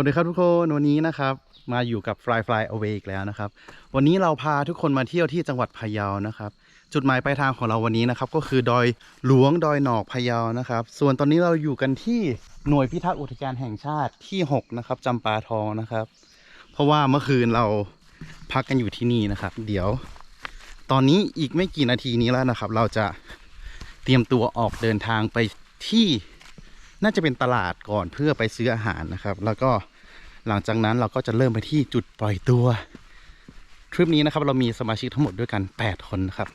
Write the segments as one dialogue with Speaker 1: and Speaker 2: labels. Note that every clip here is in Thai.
Speaker 1: สวัสดีครับทุกคนวันนี้นะครับมาอยู่กับ Fly Fly Away อีกแล้วนะครับ วันนี้เราพาทุกคนมาเที่ยวที่จังหวัดพะเยานะครับ จุดหมายปลายทางของเราวันนี้นะครับ ก็คือดอยหลวงดอยหนอกพะเยานะครับ ส่วนตอนนี้เราอยู่กันที่หน่วยพิทักษ์อุทยานแห่งชาติที่6นะครับจำปาทองนะครับ เพราะว่าเมื่อคืนเราพักกันอยู่ที่นี่นะครับ เดี๋ยว ตอนนี้อีกไม่กี่นาทีนี้แล้วนะครับ เราจะเตรียมตัวออกเดินทางไปที่น่าจะเป็นตลาดก่อนเพื่อไปซื้ออาหารนะครับ แล้วก็ หลังจากนั้นเราก็จะเริ่มไปที่จุดปล่อยตัวทริปนี้นะครับเรามีสมาชิกทั้งหมดด้วยกัน 8 คนนะครับ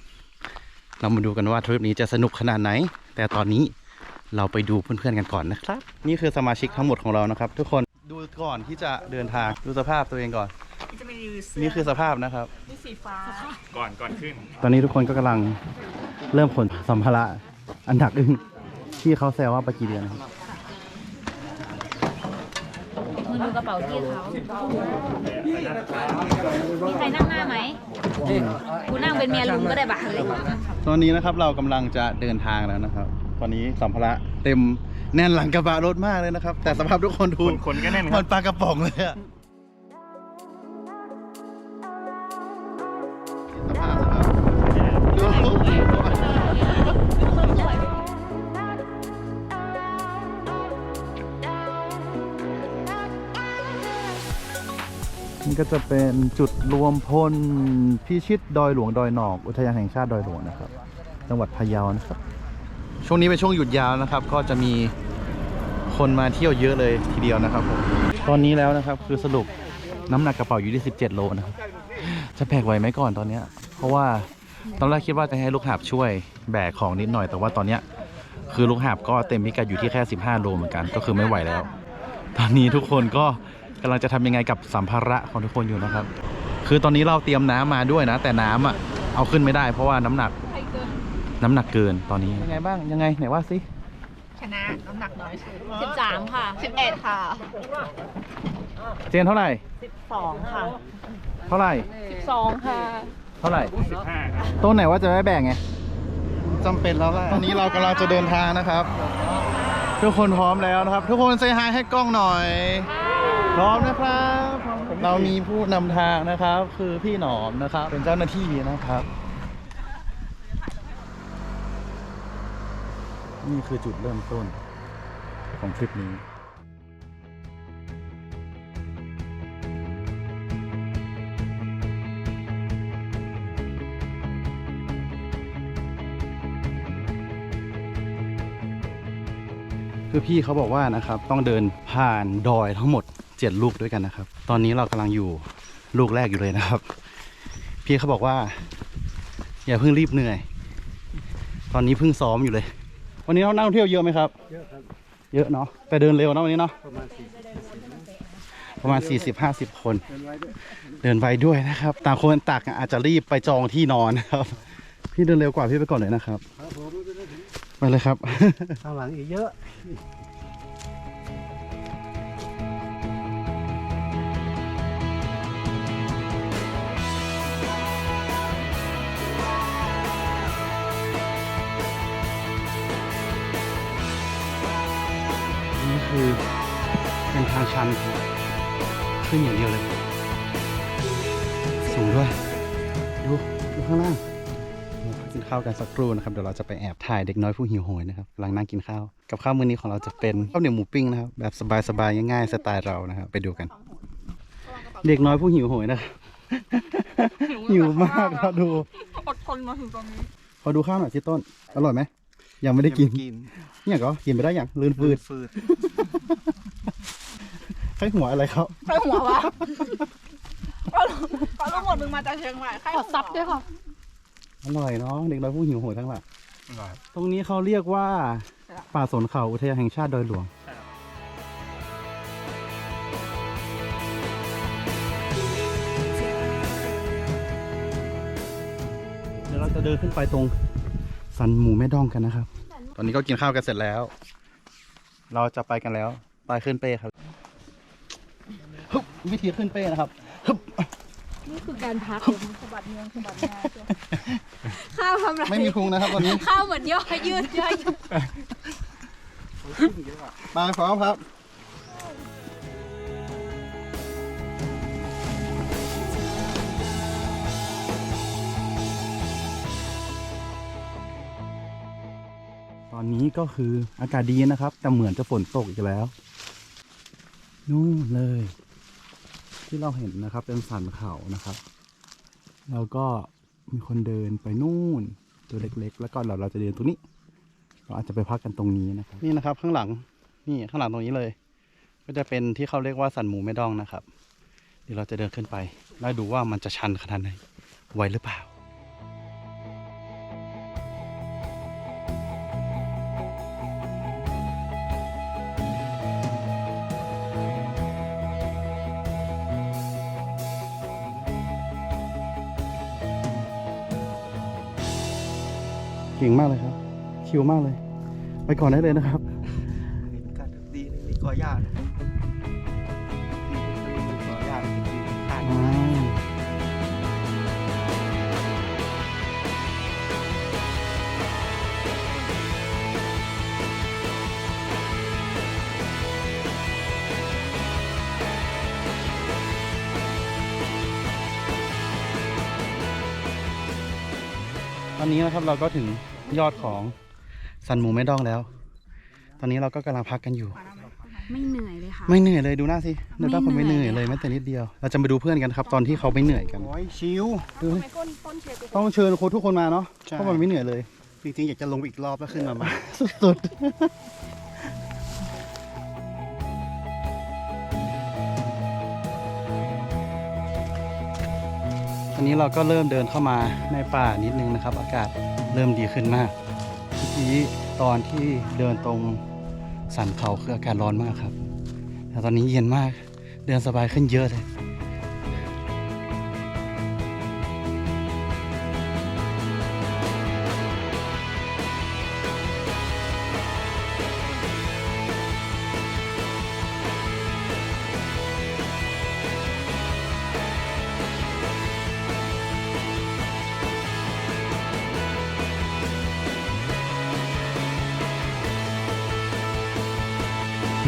Speaker 1: เรามาดูกันว่าทริปนี้จะสนุกขนาดไหน แต่ตอนนี้เราไปดูเพื่อนๆกันก่อนนะครับ นี่คือสมาชิกทั้งหมดของเรานะครับ ทุกคนดูก่อนที่จะเดินทางดูสภาพตัวเองก่อน
Speaker 2: จะมีเสื้อ
Speaker 1: นี่คือสภาพนะครับ
Speaker 2: นี่สีฟ้า
Speaker 3: ก่อนก่อนขึ้น
Speaker 1: ตอนนี้ทุกคนก็กำลังเริ่มขนสัมภาระอันหนักอึ้งที่เขาแซวว่าไปกี่เดือนนะครับ
Speaker 4: มึงดูกระเป๋าพี่เขามีใครนั่งหน้าไหมกูนั่งเป็นเมียลุงก็ได้บ่ะเลย
Speaker 1: ตอนนี้นะครับเรากำลังจะเดินทางแล้วนะครับ ตอนนี้สัมภาระเต็มแน่นหลังกระบะรถมากเลยนะครับ แต่สภาพทุกคนดู
Speaker 3: คนคนก็แน่นค
Speaker 1: มั
Speaker 3: รับ
Speaker 1: นปลากระป๋องเลยอะ ก็จะเป็นจุดรวมพลพิชิตดอยหลวงดอยหนอกอุทยานแห่งชาติดอยหลวงนะครับ จังหวัดพะเยานะครับ ช่วงนี้เป็นช่วงหยุดยาวนะครับ ก็จะมีคนมาเที่ยวเยอะเลยทีเดียวนะครับผมตอนนี้แล้วนะครับคือสรุปน้ำหนักกระเป๋าอยู่ที่ 17 โลนะครับ จะแบกไหวไหมก่อนตอนเนี้ยเพราะว่าตอนแรกคิดว่าจะให้ลูกหาบช่วยแบกของนิดหน่อยแต่ว่าตอนเนี้ยคือลูกหาบก็เต็มพิกัดอยู่ที่แค่ 15 โลเหมือนกัน ก็คือไม่ไหวแล้ว ตอนนี้ทุกคนก็ กำลังจะทำยังไงกับสัมภาระของทุกคนอยู่นะครับ คือตอนนี้เราเตรียมน้ำมาด้วยนะ แต่น้ำอะเอาขึ้นไม่ได้ เพราะว่าน้ำหนัก น้ำหนักเกินตอนนี้ยังไงบ้างยังไงไหนว่าสิ
Speaker 2: ชนะน้ำหนักน้อยสุด
Speaker 4: สิบสามค่ะ
Speaker 2: สิบเอ็ดค่ะ
Speaker 1: เจนเท่าไหร่
Speaker 2: สิบสองค่ะ
Speaker 1: เท่าไหร่
Speaker 4: สิบสองค่ะ
Speaker 1: เท่าไหร่
Speaker 3: 15ครับ
Speaker 1: ต้นไหนว่าจะไม่แบ่งไงจำเป็นแล้วแหละตอนนี้เรากำลังจะเดินทางนะครับ ทุกคนพร้อมแล้วนะครับ ทุกคนเซฮายให้กล้องหน่อย พร้อมนะครับเรามีผู้นำทางนะครับ คือพี่หนอมนะครับ เป็นเจ้าหน้าที่นะครับ นี่คือจุดเริ่มต้นของทริปนี้คือพี่เขาบอกว่านะครับต้องเดินผ่านดอยทั้งหมด เจ็ดลูกด้วยกันนะครับ ตอนนี้เรากำลังอยู่ลูกแรกอยู่เลยนะครับ พี่เขาบอกว่า อย่าเพิ่งรีบเหนื่อย ตอนนี้เพิ่งซ้อมอยู่เลย วันนี้เรานักท่องเที่ยวเยอะไหมครับ เยอะครับ เยอะเนาะแต่เดินเร็วนะวันนี้เนาะประมาณสี่สิบห้าสิบคน เดินไวด้วยนะครับ ต่างคนต่างอาจจะรีบไปจองที่นอนนะครับ พี่เดินเร็วกว่าพี่ไปก่อนเลยนะครับไปเลยครับ
Speaker 5: ข้างหลังอีกเยอะ
Speaker 1: คือเป็นทางชันครับขึ้นอย่างเดียวเลย สูงด้วย ดูดูข้างล่างกินข้าวกันสักครู่นะครับ เดี๋ยวเราจะไปแอบถ่ายเด็กน้อยผู้หิวโหยนะครับกำลังนั่งกินข้าว กับข้าวมื้อนี้ของเราจะเป็นข้าวเหนียวหมูปิ้งนะครับ แบบสบายๆง่ายๆสไตล์เรานะครับ ไปดูกัน เด็กน้อยผู้หิวโหยนะครับหิวมากครับดู
Speaker 2: อดทนมาถึงตอนนี้
Speaker 1: ขอดูข้าวหน่อยสิต้น อร่อยไหมยังไม่ได้กิน
Speaker 5: กิน
Speaker 1: เนี่ยก็กินไปได้อย่างลืนฟืด
Speaker 5: ฟืด
Speaker 1: ใช้หัวอะไรครับ
Speaker 2: ใครหัววะก็ก็รู้หมดมึงมาจากเชียงใหม่ใครขอซับด้วยค่ะ
Speaker 1: อร่อยเนาะเด็กน้อยผู้หิวโหยทั้งหลายตรงนี้เขาเรียกว่าป่าสนเขาอุทยานแห่งชาติดอยหลวงเดี๋ยวเราจะเดินขึ้นไปตรงสันหมูแม่ด้องกันนะครับ ตอนนี้ก็กินข้าวกันเสร็จแล้ว เราจะไปกันแล้วไปขึ้นเป้ครับฮึบวิธีขึ้นเป้นะครับฮึบ
Speaker 4: นี่คือการพัก
Speaker 2: สะบัดเมืองสะบัดงา
Speaker 4: ข้าวทำไร
Speaker 1: ไม่มีพุงนะครับตอนนี้
Speaker 4: ข้าวเหมือนย่อยืดย่อยืด
Speaker 1: มาพร้อมครับ นี้ก็คืออากาศดีนะครับ แต่เหมือนจะฝนตกอีกแล้ว นู่นเลย ที่เราเห็นนะครับ เป็นสันเขานะครับ แล้วก็มีคนเดินไปนู่น ตัวเล็กๆ แล้วก็เราเราจะเดินตรงนี้ เราอาจจะไปพักกันตรงนี้นะครับ นี่นะครับ ข้างหลังนี่ข้างหลังตรงนี้เลย ก็จะเป็นที่เขาเรียกว่าสันหมูแม่ดองนะครับ เดี๋ยวเราจะเดินขึ้นไปแล้วดูว่ามันจะชันขนาดไหนไหวหรือเปล่า คิวมากเลย ไปก่อนได้เลยนะครับ
Speaker 5: มีการดีมีกอหญ้ามีกอหญ้าจริงๆข้าง
Speaker 1: อ่าตอนนี้นะครับเราก็ถึงยอดของ สันหมูแม่ดองแล้ว ตอนนี้เราก็กำลังพักกันอยู่
Speaker 4: ไม่เหนื่อยเลยค่ะ
Speaker 1: ไม่เหนื่อยเลยดูหน้าสิดูหน้าคน
Speaker 4: ไม่
Speaker 1: ไม่เห
Speaker 4: เหนื่
Speaker 1: นื่อ
Speaker 4: อยย
Speaker 1: เลย
Speaker 4: เลย
Speaker 1: แม้
Speaker 4: ค่ะ
Speaker 1: แต่นิดเดียว เราจะไปดูเพื่อนกันครับ ตอนที่เขาไม่เหนื่อยกัน
Speaker 5: โอ้ยชิว
Speaker 1: ดู
Speaker 2: ทำไมก้นต้นเชียร์กู
Speaker 1: ต้องเชิญโค้ชทุกคนมาเนาะ
Speaker 5: ใช่
Speaker 1: เพราะมันไม่เหนื่อยเลย
Speaker 5: จริงๆอยากจะลงไปอีกรอบแล้วขึ้นมาใหม่
Speaker 1: สุดๆตอนนี้เราก็เริ่มเดินเข้ามาในป่านิดนึงนะครับ อากาศเริ่มดีขึ้นมากเมื่อ กี้ตอนที่เดินตรงสันเขาคืออากาศร้อนมากครับ แต่ตอนนี้เย็นมาก เดินสบายขึ้นเยอะเลย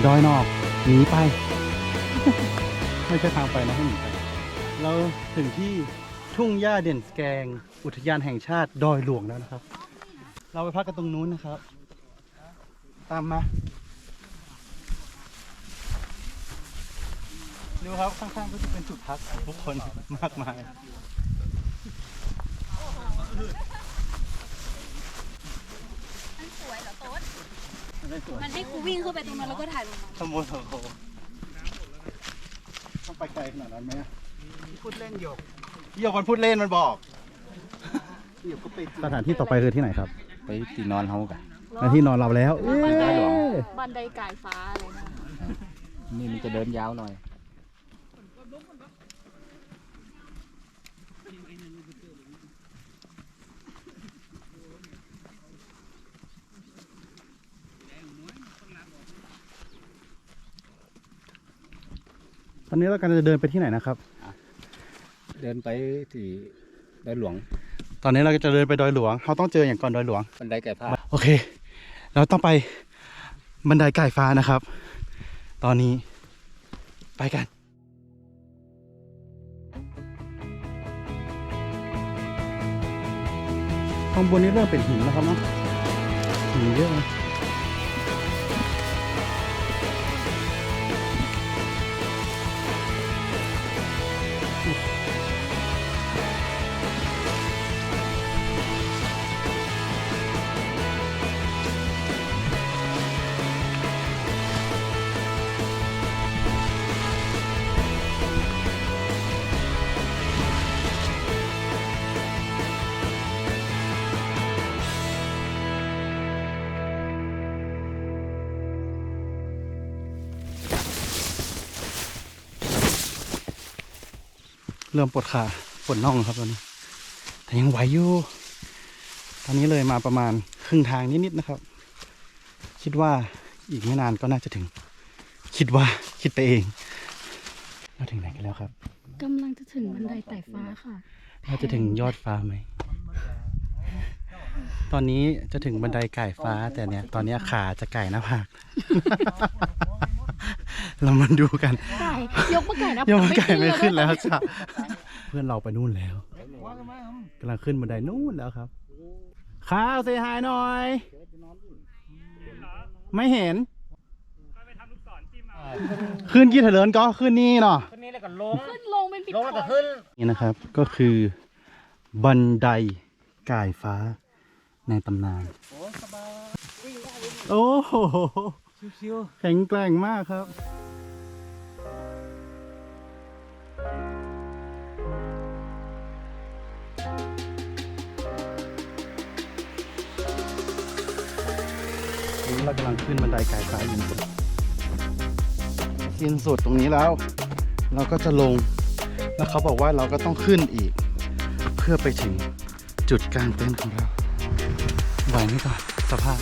Speaker 1: ดอยนอกหนีไป ไม่ใช่ทางไปนะให้หนีไปเราถึงที่ทุ่งหญ้าเด่นสแกง อุทยานแห่งชาติดอยหลวงแล้วนะครับ เราไปพักกันตรงนู้นนะครับ ตามมาดูครับข้างๆก็จะเป็นจุดพักทุกคนมากมาย
Speaker 4: มันให้กูวิ่งเข้าไปตรงนั้นแล้วก็ถ่ายลงมา
Speaker 1: ขโมยของเขาต้องไปไกลขนาดนั้นไหม
Speaker 5: พูดเล่นหยก
Speaker 1: เดี๋ยวมันพูดเล่นมันบอก
Speaker 5: หยกก็ไป
Speaker 1: สถานที่ต่อไปคือที่ไหนครับ
Speaker 6: ไปตีนอนเฮากัน
Speaker 1: และที่นอนเราแล้วเอ้ย
Speaker 6: ได้หรอ
Speaker 2: บันไดก่ายฟ้าเลยนะ
Speaker 6: นี่มันจะเดินยาวหน่อย
Speaker 1: ตอนนี้เรากำลังจะเดินไปที่ไหนนะครับ
Speaker 6: เดินไปที่ดอยหลวง
Speaker 1: ตอนนี้เราก็จะเดินไปดอยหลวง เราต้องเจออย่างก่อนดอยหลวง
Speaker 6: บันไดไก่ผ้า
Speaker 1: โอเค เราต้องไปบันไดไก่ฟ้านะครับ ตอนนี้ไปกันข้างบนนี้เริ่มเป็นหินแล้วครับเนาะหินเยอะ เลยเริ่มปวดขาปวดน่องครับตอนนี้ แต่ยังไหวอยู่ ตอนนี้เลยมาประมาณครึ่งทางนิดๆนะครับ คิดว่าอีกไม่นานก็น่าจะถึง คิดว่าคิดไปเองเราถึงไหนกันแล้วครับ
Speaker 4: กำลังจะถึงบันไดไต่ฟ้าค่ะ
Speaker 1: เราจะถึงยอดฟ้าไหม ตอนนี้จะถึงบันไดไก่ฟ้าแต่เนี่ย ตอนเนี้ยขาจะไก่หน้าผาก เรามาดูกัน
Speaker 4: ไก่ยกมาไก่นะ
Speaker 1: ยังมาไก่ไม่ขึ้นแล้วจ้ะเพื่อนเราไปนู่นแล้วกำลังขึ้นบันไดนู่นแล้วครับข้าวเซฮายหน่อย ไม่เห็น
Speaker 3: ไปทำลูกศรจิ้มเอา
Speaker 1: ขึ้นกี่เถลินก็ขึ้นนี่เนาะ
Speaker 6: ขึ้นนี่แล้วก็ลง
Speaker 2: ขึ้นลงเป็นปิด
Speaker 6: ลงแล้วก็ขึ้น
Speaker 1: นี่นะครับก็คือบันไดก่ายฟ้าในตำนาน
Speaker 6: โอ้สบาย
Speaker 1: โอ้โห
Speaker 6: ชิว
Speaker 1: แข็งแกร่งมากครับ นี้เรากำลังขึ้นบันไดกายฟ้าอยู่นะครับสิ้นสุดตรงนี้แล้ว เราก็จะลง แล้วเขาบอกว่าเราก็ต้องขึ้นอีก เพื่อไปถึงจุดกลางเต็นท์ของเรา ไหวไหมก่อนสภาพ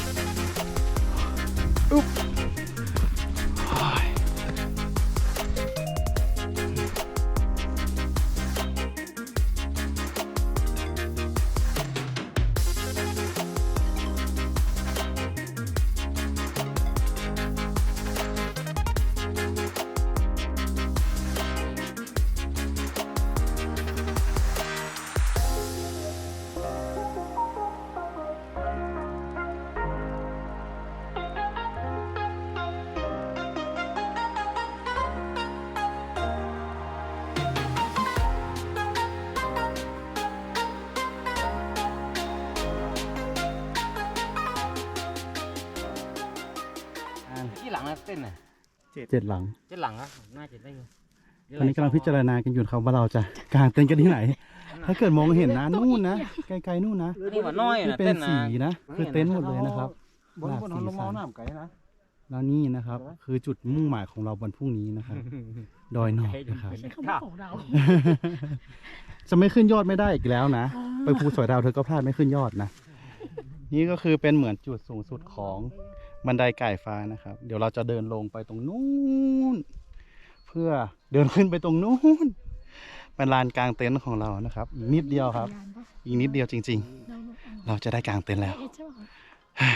Speaker 6: ที่หลังนะเต้นน่ะ
Speaker 1: เจ็ดหลัง
Speaker 6: เจ็ดหลังอะน่าจะได้อยู่
Speaker 1: ตอนนี้กำลังพิจารณากันอยู่ครับว่าเราจะกางเต็นท์กันที่ไหน ถ้าเกิดมองเห็นนะนู่นนะไกลๆนู่นนะ
Speaker 6: นี่ว่าน้อย
Speaker 1: ที่
Speaker 6: นะ
Speaker 1: เป็น
Speaker 6: เต้นนะ
Speaker 1: สีนะ คือเต็นท์หมดเลยนะครับ
Speaker 5: บนบน
Speaker 1: หลาก
Speaker 5: ล
Speaker 1: สี
Speaker 5: ง
Speaker 1: สั
Speaker 5: มอนน้ำไก่นะ
Speaker 1: แล้วนี่นะครับ คือจุดมุ่งหมายของเราวันพรุ่งนี้นะครับดอยหนอกนะครับ
Speaker 2: ใช้คำว่าของเรา
Speaker 1: จะไม่ขึ้นยอดไม่ได้อีกแล้วนะ ไปภูสอยดาวเธอก็พลาดไม่ขึ้นยอดนะ นี่ก็คือเป็นเหมือนจุดสูงสุดของ บันไดไก่ฟ้านะครับ เดี๋ยวเราจะเดินลงไปตรงนู้น เพื่อเดินขึ้นไปตรงนู้นเป็นลานกลางเต็นท์ของเรานะครับอีกนิดเดียวครับ อีกนิดเดียวจริง ๆ เราจะได้กางเต็นท์แล้ว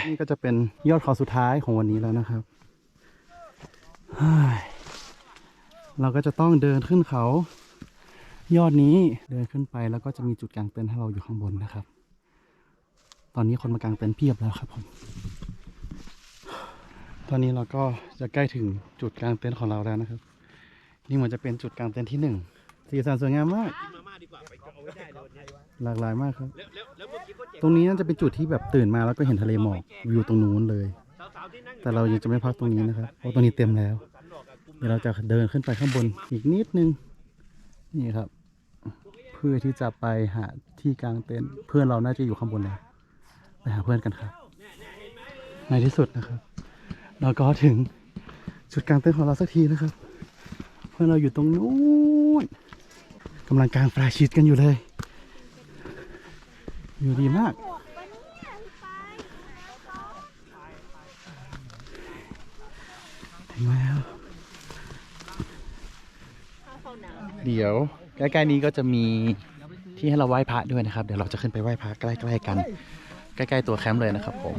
Speaker 1: นี่ก็จะเป็นยอดเขาสุดท้ายของวันนี้แล้วนะครับเฮ้ยเราก็จะต้องเดินขึ้นเขา ยอดนี้เดินขึ้นไปแล้วก็จะมีจุดกางเต็นท์ให้เราอยู่ข้างบนนะครับ ตอนนี้คนมากางเต็นท์เพียบแล้วครับผม ตอนนี้เราก็จะใกล้ถึงจุดกลางเต็นท์ของเราแล้วนะครับ นี่เหมือนจะเป็นจุดกลางเต็นท์ที่หนึ่งสีสันสวยงามมาก หลากหลายมากครับ ตรงนี้น่าจะเป็นจุดที่แบบตื่นมาแล้วก็เห็นทะเลหมอกวิวตรงนู้นเลย แต่เรายังจะไม่พักตรงนี้นะครับเพราะตรงนี้เต็มแล้ว เดี๋ยวเราจะเดินขึ้นไปข้างบนอีกนิดนึง นี่ครับ เพื่อที่จะไปหาที่กลางเต็นท์เพื่อนเราน่าจะอยู่ข้างบนแล้วไปหาเพื่อนกันครับ ในที่สุดนะครับ เราก็ถึงจุดกลางเต็นของเราสักทีนะครับ เพื่อนเราอยู่ตรงนู้นกำลังกางฟลาชีตกันอยู่เลย อยู่ดีมาก ถึงแล้ว เดี๋ยวใกล้ๆนี้ก็จะมีที่ให้เราไหว้พระด้วยนะครับ เดี๋ยวเราจะขึ้นไปไหว้พระใกล้ๆกัน ใกล้ๆตัวแคมป์เลยนะครับผม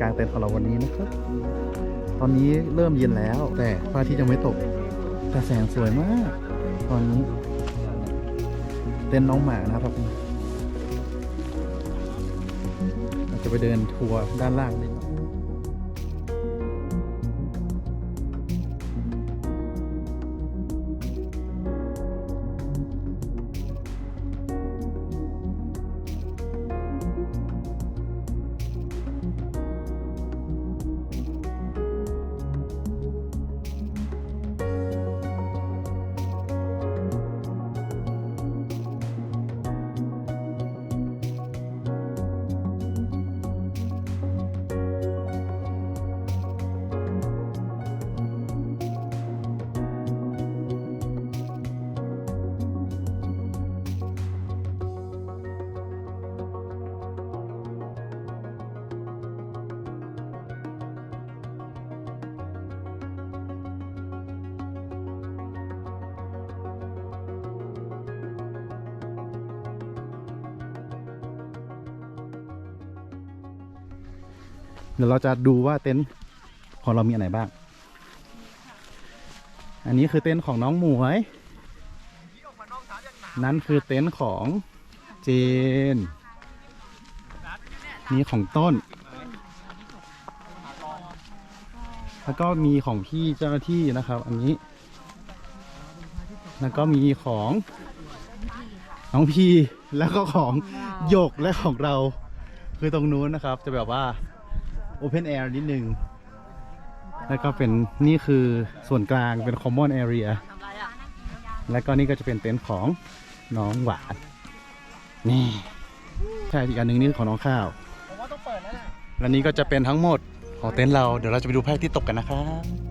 Speaker 1: กลางเต็นท์ของเราวันนี้นะครับ ตอนนี้เริ่มเย็นแล้ว แต่พระอาทิตย์ยังไม่ตกแต่แสงสวยมาก ตอนนี้ เต็นท์น้องหมานะครับเราจะไปเดินทัวร์ด้านล่างนิดหน่อย เดี๋ยวเราจะดูว่าเต็นท์ของเรามีอันไหนบ้าง อันนี้คือเต็นท์ของน้องหมวย นั่นคือเต็นท์ของเจน นี่ของต้น แล้วก็มีของพี่เจ้าหน้าที่นะครับ อันนี้ แล้วก็มีของน้องพีแล้วก็ของหยกและของเรา คือตรงนู้นนะครับ จะแบบว่า โอเพนแอร์นิดนึง แล้วก็เป็นนี่คือส่วนกลางเป็นคอมมอนแอเรียแล้วก็นี่ก็จะเป็นเต็นท์ของน้องหวานนี่ใช่อีกอันหนึ่งนี่ของน้องข้าวและนี่ก็จะเป็นทั้งหมดของเต็นท์เราเดี๋ยวเราจะไปดูพระอาทิตย์ตกกันนะครับ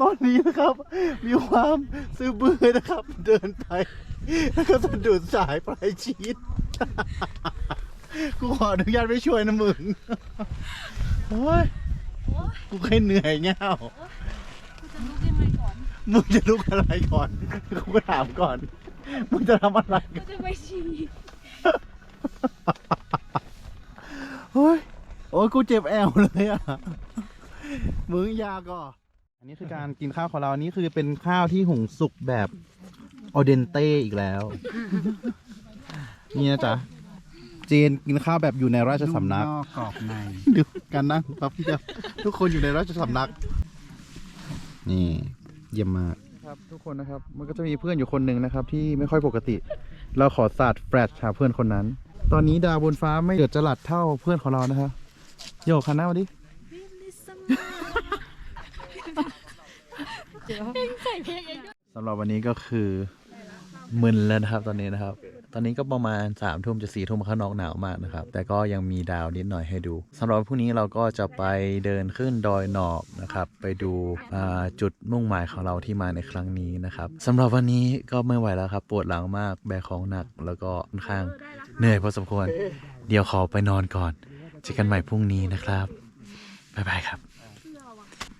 Speaker 1: ตอนนี้นะครับ มีความซื้อบื้อนะครับ เดินไป แล้วก็สะดุดสายปลายชีตกูขออนุญาตไม่ช่วยนะมึงโอ้ยกูเคยเหนื่อยเงามึงจะลุกอะไรก่อนกูก็ถามก่อน มึงจะทำอะไร
Speaker 4: ก็จะไปฉี่
Speaker 1: โอ้ยโอ้ยกูเจ็บแอวเลยอะ มึงยาก่ออั นนี้คือการกินข้าวของเรานี่คือเป็นข้าวที่หุงสุกแบบออเดนเต้อีกแล้ว นี่นะจ๊ะ เจนกินข้าวแบบอยู่ในราชสำนัก
Speaker 5: นอกกรอบใน
Speaker 1: ดูการนั่งครับพี่เจ้าทุกคนอยู่ในราชสำนัก นี่เยี่ยมมากครับทุกคนนะครับ มันก็จะมีเพื่อนอยู่คนหนึ่งนะครับ ที่ไม่ค่อยปกติ เราขอสาดแฟลชหาเพื่อนคนนั้น ตอนนี้ดาวบนฟ้าไม่เดือดจรัสเท่าเพื่อนของเรานะครับโยกคันหน้ามาดิ สำหรับวันนี้ก็คือมึนแล้วนะครับ ตอนนี้นะครับ ตอนนี้ก็ประมาณ3ามทุ่มจะสี่ทุ่มข้างนอกหนาวมากนะครับ แต่ก็ยังมีดาวนิดหน่อยให้ดูสำหรับพรุ่งนี้เราก็จะไปเดินขึ้นดอยหนอกนะครับ ไปดูจุดมุ่งหมายของเราที่มาในครั้งนี้นะครับสำหรับวันนี้ก็ไม่ไหวแล้วครับ ปวดหลังมากแบกของหนัก แล้วก็ค่อนข้างเหนื่อยพอสมควร เดี๋ยวขอไปนอนก่อนเจอกันใหม่พรุ่งนี้นะครับบ๊ายบายครับ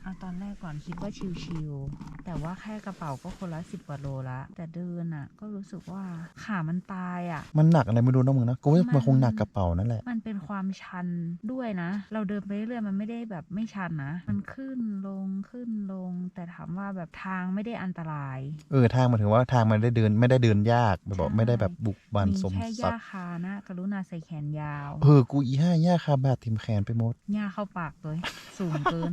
Speaker 7: เอาตอนแรกก่อนคิดว่าชิวๆแต่ว่าแค่กระเป๋าก็คนละสิบกว่าโลละ แต่เดินอะ ก็รู้สึกว่าขามันตายอะ
Speaker 1: มันหนักอะไรไม่รู้นะมึงนะกูว่า
Speaker 7: มั
Speaker 1: มัน
Speaker 7: น
Speaker 1: คงหนักกระเป๋านั่นแหละ
Speaker 7: มันเป็นความชันด้วยนะ เราเดินไปเรื่อยๆมันไม่ได้แบบไม่ชันนะ มันขึ้นลงขึ้นลง แต่ถามว่าแบบทางไม่ได้อันตราย
Speaker 1: เออทางมันถึงว่าทางมันได้เดินไม่ได้เดินยากแบบบอก
Speaker 7: ใช่
Speaker 1: ไม่ได้แบบบุกบัน
Speaker 7: มี
Speaker 1: สม
Speaker 7: แค่
Speaker 1: ศั
Speaker 7: หญ้าก
Speaker 1: ดิ์
Speaker 7: คานะ กรุณาใส่แขนยาว
Speaker 1: เออกูอีห้าย่าคาบาดทิมแขนไปหมด
Speaker 7: หญ้าเข้าปากเลยสูงเกิน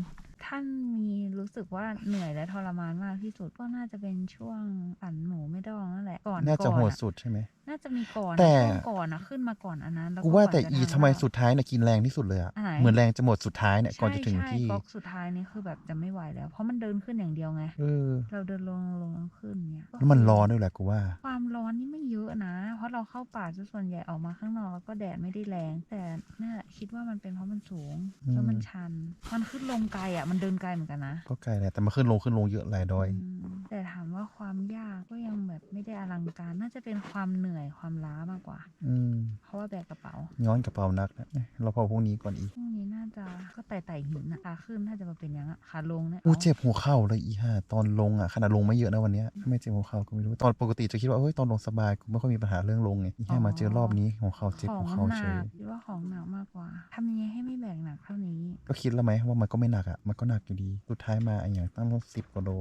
Speaker 7: ท่านมีรู้สึกว่าเหนื่อยและทรมานมากที่สุดก็น่าจะเป็นช่วงอันหมูไม่ดองนั่นแหละก่อน
Speaker 1: น่าจะโหดสุดใช่ไหม
Speaker 7: น่าจะมีก่อน
Speaker 1: แต่
Speaker 7: ช่วงก่อนอะขึ้นมาก่อนอันนั้นล้
Speaker 1: กูว่าแต่
Speaker 7: ก่นจะ
Speaker 1: อี
Speaker 7: ทน
Speaker 1: ทำไม
Speaker 7: แล้ว
Speaker 1: สุดท้ายเนี่ยกินแรงที่สุดเลยอะ
Speaker 7: อันไหน
Speaker 1: เหมือนแรงจะหมดสุดท้ายเนี่ยก่อนจะถึง
Speaker 7: ใช่
Speaker 1: ที่
Speaker 7: ใช่ก๊อกสุดท้ายนี่คือแบบจะไม่ไหวแล้ว เพราะมันเดินขึ้นอย่างเดียวไง
Speaker 1: เออ
Speaker 7: เราเดินลงลงแล้วขึ้นเนี่ย
Speaker 1: แล้วมันร้อนด้วยแหละกูว่า
Speaker 7: ความร้อนนี่ไม่เยอะนะ เพราะเราเข้าป่าซะส่วนใหญ่ออกมาข้างนอกแล้วก็แดดไม่ได้แรง แต่เนี่ยคิดว่ามันเป็นเพราะมันสูง
Speaker 1: อืม
Speaker 7: แล้วมันชัน มันขึ้นลงไกลอะมันเดินไกลเหมือนกันนะ
Speaker 1: ก็ไกลแหละแต่มาขึ้นลงขึ้นลงเยอะหลายดอย
Speaker 7: อืมแต่ถามว่าความยากก็ยังแบบไม่ได้อลังการ น่าจะเป็นความเหนื่อยความล้ามากกว่า
Speaker 1: อืม
Speaker 7: เพราะว่าแบกกระเป๋า
Speaker 1: ย้อนกระเป๋านักนะเอ้ยเราพอพรุ่งนี้ก่อนอีก
Speaker 7: พรุ่งนี้น่าจะก็ไต่ไต่หินอะขาขึ้นถ้าจะมาเป็นอยังอะขาลงเนี่ย
Speaker 1: อู้เจ็บหัวเข่าเลยอีห้าตอนลงอะขนาดลงไม่เยอะนะวันเนี้ยทำไมเจ็บหัวเข่าก็ไม่รู้ตอนปกติจะคิดว่าเฮ้ยตอนลงสบายกูไม่ค่อยมีปัญหาเรื่องลงไงอีห้ามาเจอรอบนี้หัวเข่าเจ็บ
Speaker 7: ขอ
Speaker 1: หั
Speaker 7: ง
Speaker 1: วเข่า
Speaker 7: ห
Speaker 1: เฉ
Speaker 7: นั
Speaker 1: ย
Speaker 7: กคิดว่าของหนักมากกว่าทำยังไงให้ไม่แบกหนักเท่านี้
Speaker 1: ก็คิดแล้วไหมว่ามันก็ไม่หนักอะมันก็หนักอยู่ดีสุดท้ายมาไอ้อย่างตั้งสิบกว่าโล